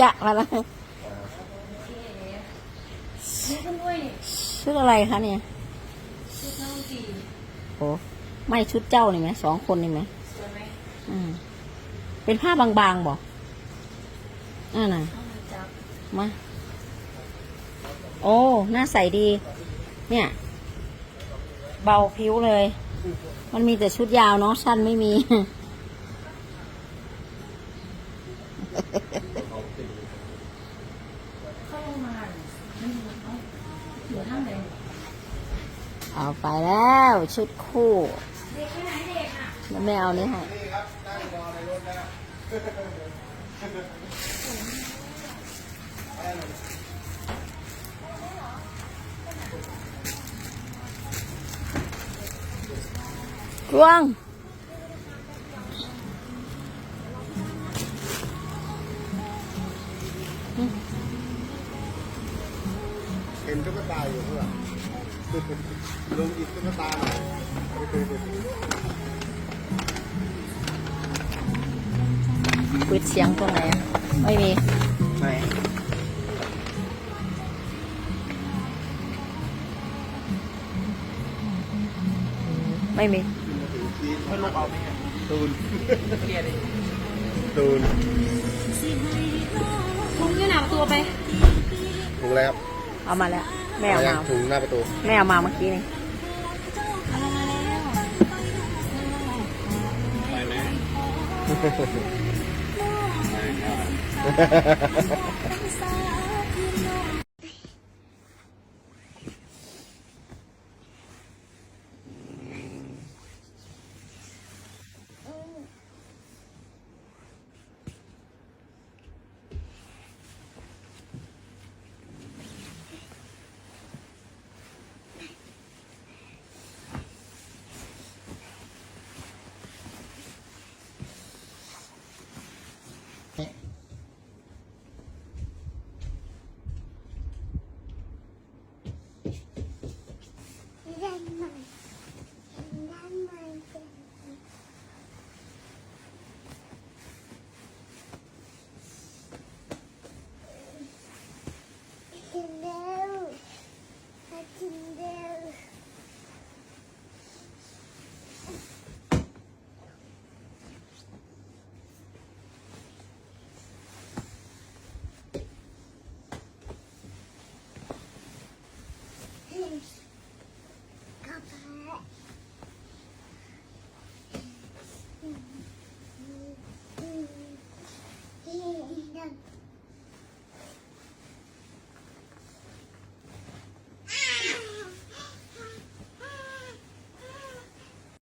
จะมาแล้วนี่คุณด้วยชุดอะไรคะเนี่ยชุดน้องจีโอ้ไม่ชุดเจ้านี่ไหมสองคนนี่ไหมสวยไหมอืมเป็นผ้าบางๆบอกอ่าน่ะเอามาจับมา โอ้หน้าใสดี เนี่ย เบาผิวเลย มันมีแต่ชุดยาวเนาะสั้นไม่มี เข้ามาไม่รู้เอาเดี๋ยวทางไหนเอาไปแล้วชุดคู่เด็กไหนเด็กอะแล้วไม่เอานี่ให้กวาง เห็นตุ๊กตาอยู่เพื่อนลุงหยิบตุ๊กตาหน่อยปิดเสียงตรงไหนอะไม่มีไหนไม่มีให้ลูกเอาไหมตูนตูนลุงยืนหนาประตูไปถุงอะไรครับ เอามาแล้ว แม่เอามา ถุงหน้าประตู แม่เอามาเมื่อกี้นี่เอาลงมาแล้วไปไหม